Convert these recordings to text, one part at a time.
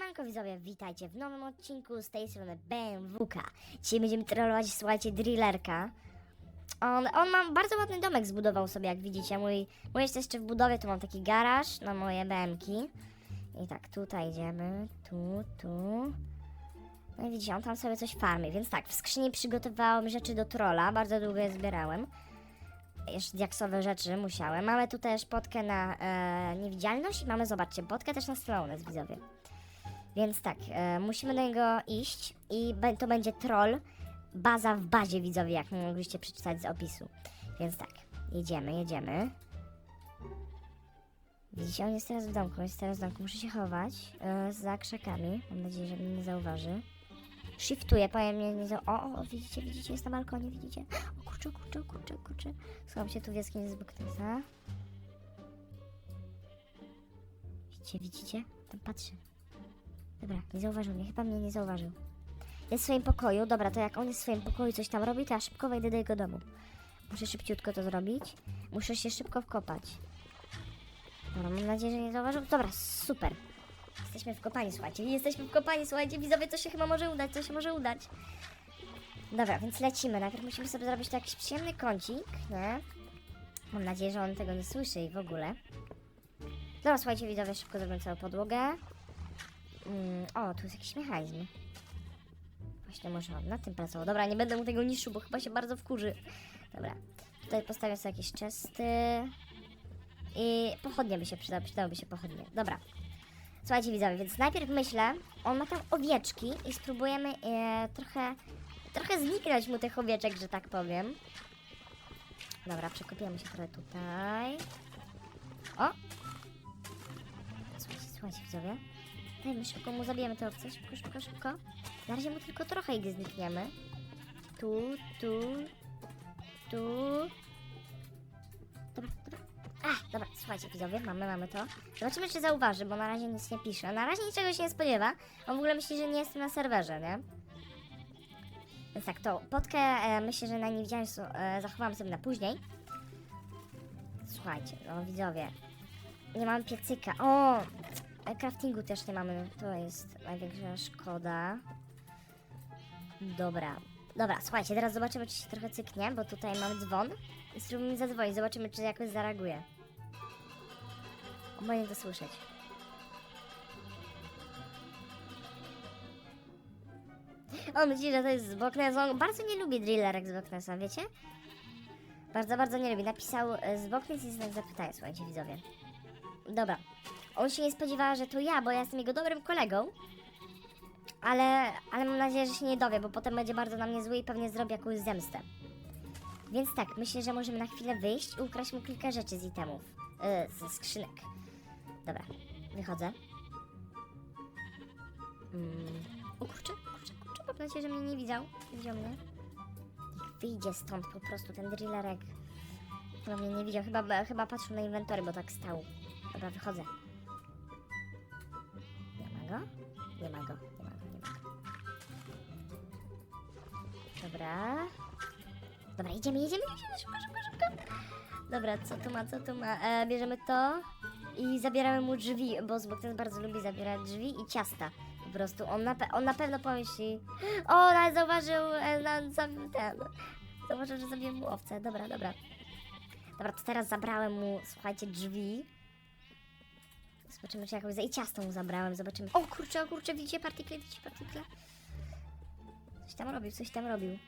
Siemanko widzowie, witajcie w nowym odcinku z tej strony BMWK. Dzisiaj będziemy trollować, słuchajcie, drillerka. On, on ma bardzo ładny domek zbudował sobie, jak widzicie. Mój, mój jest jeszcze w budowie, tu mam taki garaż na moje BMki. I tak, tutaj idziemy, tu, tu. No i widzicie, on tam sobie coś farmi, więc tak, w skrzyni przygotowałem rzeczy do trolla, bardzo długo je zbierałem. Jeszcze diaksowe rzeczy musiałem. Mamy tu też potkę na e, niewidzialność i mamy, zobaczcie, potkę też na slowness, widzowie. Więc tak, e, musimy do niego iść i to będzie troll, baza w bazie, widzowie, jak mogliście przeczytać z opisu. Więc tak, jedziemy, jedziemy. Widzicie, on jest teraz w domku, jest teraz w domku. Muszę się chować e, za krzakami. Mam nadzieję, że mnie nie zauważy. Shiftuję, powiem mnie nie. O, o, widzicie, widzicie, jest na balkonie, widzicie? O kurczę, kurczę, kurczę, kurczę. Schowam się tu w jaskini z. Widzicie, widzicie? Tam patrzę. Dobra, nie zauważył mnie, chyba mnie nie zauważył. Jest w swoim pokoju, dobra, to jak on jest w swoim pokoju coś tam robi, to ja szybko wejdę do jego domu. Muszę szybciutko to zrobić. Muszę się szybko wkopać. Dobra, mam nadzieję, że nie zauważył. Dobra, super. Jesteśmy wkopani, słuchajcie. Jesteśmy wkopani, słuchajcie. Widzowie, to się chyba może udać, to się może udać. Dobra, więc lecimy. Najpierw musimy sobie zrobić tu jakiś przyjemny kącik, nie? Mam nadzieję, że on tego nie słyszy i w ogóle. Dobra, słuchajcie, widzowie, szybko zrobię całą podłogę. Mm, o, tu jest jakiś mechanizm. Właśnie może on tym pracował. Dobra, nie będę mu tego niszczył, bo chyba się bardzo wkurzy. Dobra, tutaj postawię sobie jakieś czesty. I pochodnie by się przydały, przydałyby się pochodnie. Dobra. Słuchajcie widzowie, więc najpierw myślę, on ma tam owieczki i spróbujemy e, trochę, trochę zniknąć mu tych owieczek, że tak powiem. Dobra, przekopiemy się trochę tutaj. O! Słuchajcie, słuchajcie widzowie. Dajmy szybko mu zabijemy te owce, szybko, szybko, szybko. Na razie mu tylko trochę ich znikniemy. Tu, tu, tu. Dobra, dobra. A, dobra, słuchajcie widzowie, mamy, mamy to. Zobaczymy, czy zauważy, bo na razie nic nie pisze. Na razie niczego się nie spodziewa. On w ogóle myśli, że nie jestem na serwerze, nie? Więc tak, to potkę e, myślę, że na niewidzialność e, zachowam sobie na później. Słuchajcie, no widzowie. Nie mamy piecyka. O! E, Craftingu też nie mamy. To jest największa szkoda. Dobra. Dobra, słuchajcie, teraz zobaczymy, czy się trochę cyknie, bo tutaj mamy dzwon. I spróbujemy zadzwonić, zobaczymy, czy jakoś zareaguje. Powinien to słyszeć. On myśli, że to jest z Boknesa. On bardzo nie lubi drillerek z Boknesa, wiecie? Bardzo, bardzo nie lubi. Napisał e, z Boknes i znak zapytania, słuchajcie, widzowie. Dobra. On się nie spodziewała, że to ja, bo ja jestem jego dobrym kolegą. Ale, ale mam nadzieję, że się nie dowie, bo potem będzie bardzo na mnie zły i pewnie zrobi jakąś zemstę. Więc tak, myślę, że możemy na chwilę wyjść i ukraść mu kilka rzeczy z itemów. Yy, ze skrzynek. Dobra, wychodzę. Mm. O kurczę, kurczę, kurczę, mam nadzieję, że mnie nie widział. Widział mnie. Niech wyjdzie stąd po prostu ten drillerek. Chyba mnie nie widział, chyba, chyba patrzył na inwentory, bo tak stał. Dobra, wychodzę. Nie ma go? Nie ma go, nie ma go, nie ma go. Dobra. Dobra, idziemy, jedziemy, jedziemy, szybko, szybko, szybko. Dobra, co tu ma, co tu ma? E, bierzemy to i zabieramy mu drzwi, bo Zbokten bardzo lubi zabierać drzwi i ciasta. Po prostu, on na, pe- on na pewno pomyśli... O, nawet zauważył, e, na, ten, zauważył, że zabiłem mu owce. Dobra, dobra. Dobra, to teraz zabrałem mu, słuchajcie, drzwi. Zobaczymy, czy jakoś... za- I ciasto mu zabrałem, zobaczymy. O kurczę, o kurczę, widzicie partikle, widzicie partikle? Coś tam robił, coś tam robił.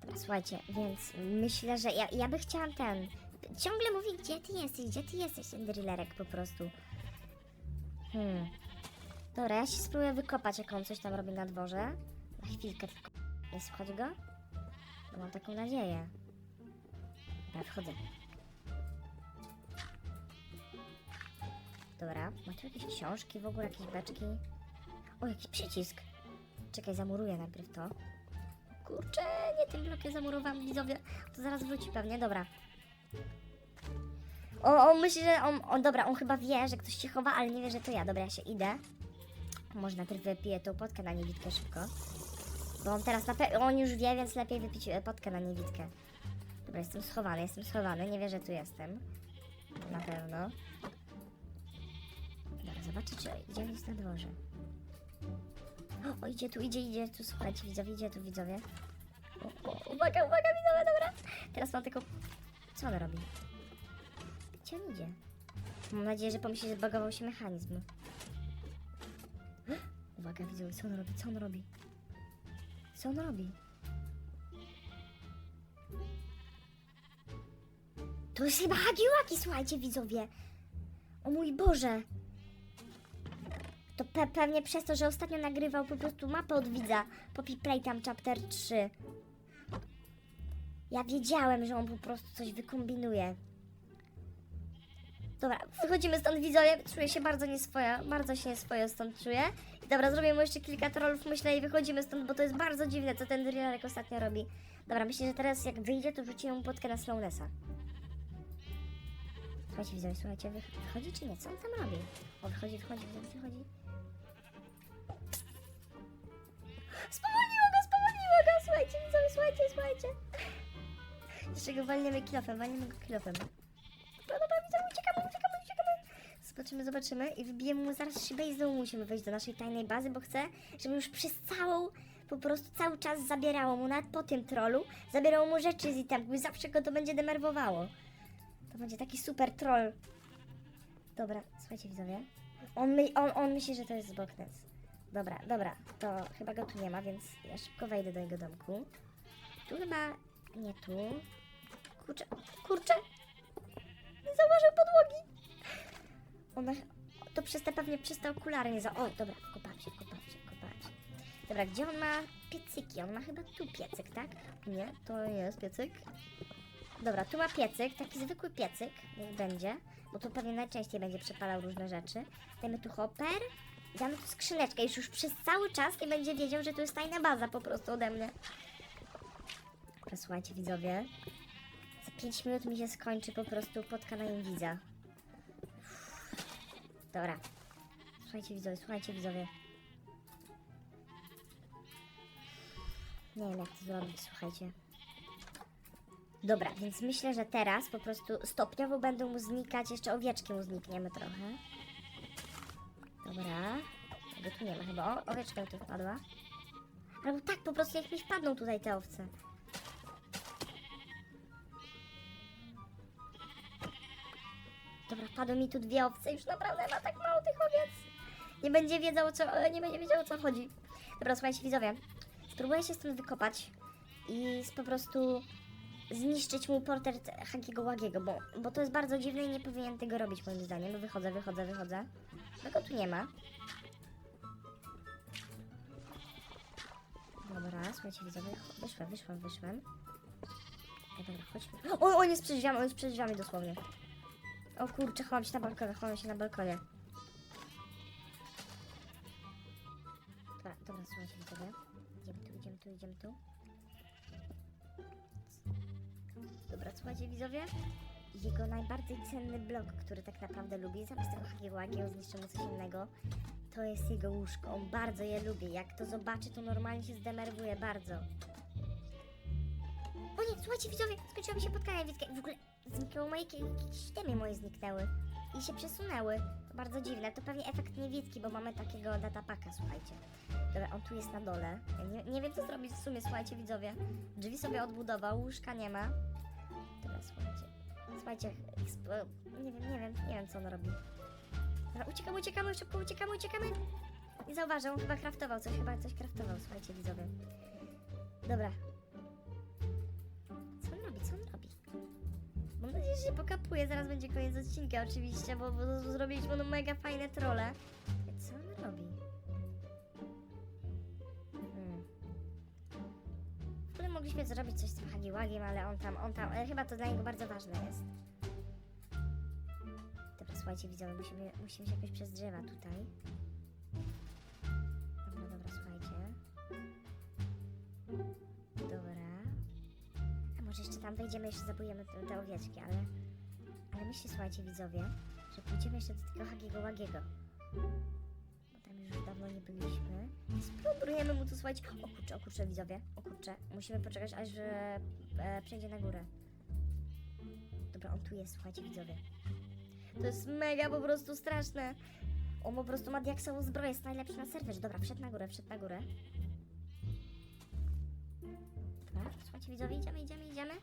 Dobra, słuchajcie, więc myślę, że ja, ja by chciałam ten. Ciągle mówi, gdzie ty jesteś, gdzie ty jesteś, ten drillerek po prostu. Hmm. Dobra, ja się spróbuję wykopać, jak on coś tam robi na dworze. Na chwilkę tylko. Nie słuchać go? No mam taką nadzieję. Dobra, wchodzę. Dobra, ma tu jakieś książki, w ogóle jakieś beczki. O, jakiś przycisk. Czekaj, zamuruję najpierw to. Kurczę, nie tym blokiem zamurowałam widzowie. To zaraz wróci pewnie, dobra. O, on myśli, że on, on, dobra, on chyba wie, że ktoś się chowa, ale nie wie, że to ja. Dobra, ja się idę. Może najpierw wypiję tą potkę na niewidkę szybko. Bo on teraz na on już wie, więc lepiej wypić e, potkę na niewidkę. Dobra, jestem schowany, jestem schowany, nie wie, że tu jestem. Na pewno. Czy gdzie jest na dworze. O, idzie tu, idzie, idzie tu, słuchajcie, widzowie, idzie tu, widzowie. O, o, uwaga, uwaga, widzowie, dobra. Teraz mam tylko... Co on robi? Gdzie on idzie? Mam nadzieję, że pomyśli, że zbagował się mechanizm. Uwaga, widzowie, co on robi, co on robi? Co on robi? To jest chyba Hagiłaki, słuchajcie, widzowie. O mój Boże. To pe pewnie przez to, że ostatnio nagrywał po prostu mapę od widza. Poppy Playtime Chapter 3. Ja wiedziałem, że on po prostu coś wykombinuje. Dobra, wychodzimy stąd widzowie. Czuję się bardzo nieswojo, bardzo się nieswojo stąd czuję. I dobra, zrobię mu jeszcze kilka trollów, myślę, i wychodzimy stąd, bo to jest bardzo dziwne, co ten Drillerek ostatnio robi. Dobra, myślę, że teraz jak wyjdzie, to wrzucimy mu potkę na Slownessa. Słuchajcie, widzowie, słuchajcie, wych wychodzi czy nie? Co on tam robi? O, wychodzi, wychodzi, wychodzi, wychodzi. Spowolniło go, spowolniło go! Słuchajcie, widzowie, słuchajcie, słuchajcie. Jeszcze go walniemy kilofem, walniemy go kilofem. Dobra, dobra, widzowie, uciekamy, uciekamy, uciekamy. Zobaczymy, zobaczymy i wybijemy mu zaraz szybę i znowu musimy wejść do naszej tajnej bazy, bo chcę, żeby już przez całą, po prostu cały czas zabierało mu, nawet po tym trollu, zabierało mu rzeczy z itemków i zawsze go to będzie denerwowało. To będzie taki super troll. Dobra, słuchajcie widzowie. On, my, on, on myśli, że to jest Boknes. Dobra, dobra, to chyba go tu nie ma, więc ja szybko wejdę do jego domku. Tu chyba nie tu. Kurczę, kurczę! Nie zauważył podłogi! Ona, to przez te pewnie przez te okulary nie za... O, dobra, wkopałem się, wkopałem się, się. Dobra, gdzie on ma piecyki? On ma chyba tu piecyk, tak? Nie, to nie jest piecyk. Dobra, tu ma piecyk, taki zwykły piecyk, niech będzie, bo to pewnie najczęściej będzie przepalał różne rzeczy. Dajmy tu hopper, damy tu skrzyneczkę, już już przez cały czas nie będzie wiedział, że tu jest tajna baza po prostu ode mnie. Dobra, słuchajcie widzowie, za 5 minut mi się skończy po prostu podka na widza. Dobra, słuchajcie widzowie, słuchajcie widzowie. Nie wiem jak to zrobić, słuchajcie. Dobra, więc myślę, że teraz po prostu stopniowo będą mu znikać, jeszcze owieczki mu znikniemy trochę. Dobra, tego tu nie ma chyba, o, owieczka tu wpadła. Albo tak, po prostu niech mi wpadną tutaj te owce. Dobra, wpadły mi tu dwie owce, już naprawdę ma tak mało tych owiec. Nie będzie wiedział co, e, nie będzie wiedział o co chodzi. Dobra, słuchajcie widzowie, spróbuję się stąd wykopać i z po prostu zniszczyć mu portret Hagiego Łagiego, bo, bo to jest bardzo dziwne i nie powinien tego robić moim zdaniem. No wychodzę, wychodzę, wychodzę. Tego tu nie ma. Dobra, słuchajcie cho- wyszłem, wyszłem, wyszłem. No dobra, chodźmy. O, on jest przed drzwiami, on jest przed drzwiami dosłownie. O kurczę, chowam się na balkonie, chowam się na balkonie. Dobra, dobra, słuchajcie widzowie. Idziemy tu, idziemy tu, idziemy tu. Dobra, słuchajcie widzowie. Jego najbardziej cenny blok, który tak naprawdę lubi, zamiast tego hagiłagi, on zniszczy mu coś innego, to jest jego łóżko. On bardzo je lubi. Jak to zobaczy, to normalnie się zdenerwuje bardzo. O nie, słuchajcie widzowie, skończyło mi się spotkanie widzkie. W ogóle zniknęło moje, jakieś temy moje zniknęły. I się przesunęły. To bardzo dziwne. To pewnie efekt niewidki, bo mamy takiego datapaka, słuchajcie. Dobra, on tu jest na dole. Ja nie, nie wiem, co zrobić w sumie, słuchajcie, widzowie. Drzwi sobie odbudował, łóżka nie ma. Słuchajcie. Słuchajcie, nie wiem, nie wiem, nie wiem, co on robi. Dobra, uciekamy, uciekamy, szybko uciekamy, uciekamy. Nie zauważył, chyba kraftował coś, chyba coś kraftował, słuchajcie, widzowie. Dobra. Co on robi, co on robi? Mam nadzieję, że się pokapuje, zaraz będzie koniec odcinka oczywiście, bo, bo zrobiliśmy no mega fajne trole. Co on robi? Mogliśmy zrobić coś z tym hagiłagiem, ale on tam, on tam, ale chyba to dla niego bardzo ważne jest. Dobra, słuchajcie widzowie, musimy, musimy się jakoś przez drzewa tutaj. Dobra, dobra, słuchajcie. Dobra. A może jeszcze tam wejdziemy, jeszcze zabujemy te, te owieczki, ale... Ale myślę, słuchajcie widzowie, że pójdziemy jeszcze do tego Hagiego Łagiego. Nie byliśmy. Spróbujemy mu tu, słuchajcie... O kurczę, o kurczę, widzowie. O kurczę. Musimy poczekać, aż e, e, przejdzie na górę. Dobra, on tu jest, słuchajcie, widzowie. To jest mega po prostu straszne. On po prostu ma diaksową zbroję, jest najlepszy na serwerze. Dobra, wszedł na górę, wszedł na górę. Dobra, słuchajcie widzowie, idziemy, idziemy, idziemy.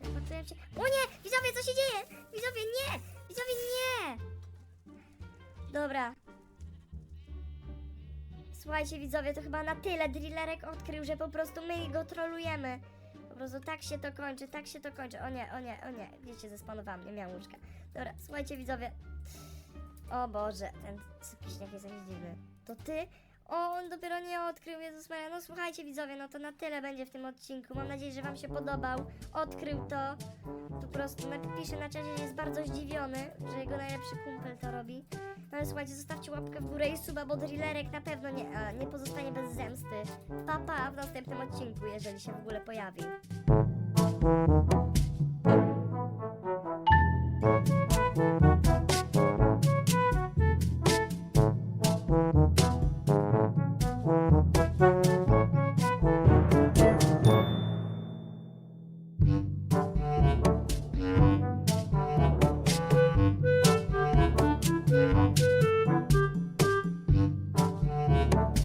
Teleportuję się. O nie! Widzowie, co się dzieje? Widzowie, nie! Widzowie, nie! Dobra. Słuchajcie widzowie, to chyba na tyle Drillerek odkrył, że po prostu my go trolujemy. Po prostu tak się to kończy, tak się to kończy. O nie, o nie, o nie. Wiecie, zespanowałam, nie miałam łóżka. Dobra, słuchajcie widzowie. O Boże, ten sypiśniak jest jakiś dziwny. To ty? O, on dopiero nie odkrył, Jezus Maria. No słuchajcie widzowie, no to na tyle będzie w tym odcinku. Mam nadzieję, że wam się podobał. Odkrył to. Po prostu napisze na czacie, że jest bardzo zdziwiony, że jego najlepszy kumpel to robi. No ale słuchajcie, zostawcie łapkę w górę i suba, bo Drillerek na pewno nie, a, nie pozostanie bez zemsty. Pa, pa w następnym odcinku, jeżeli się w ogóle pojawi. Thank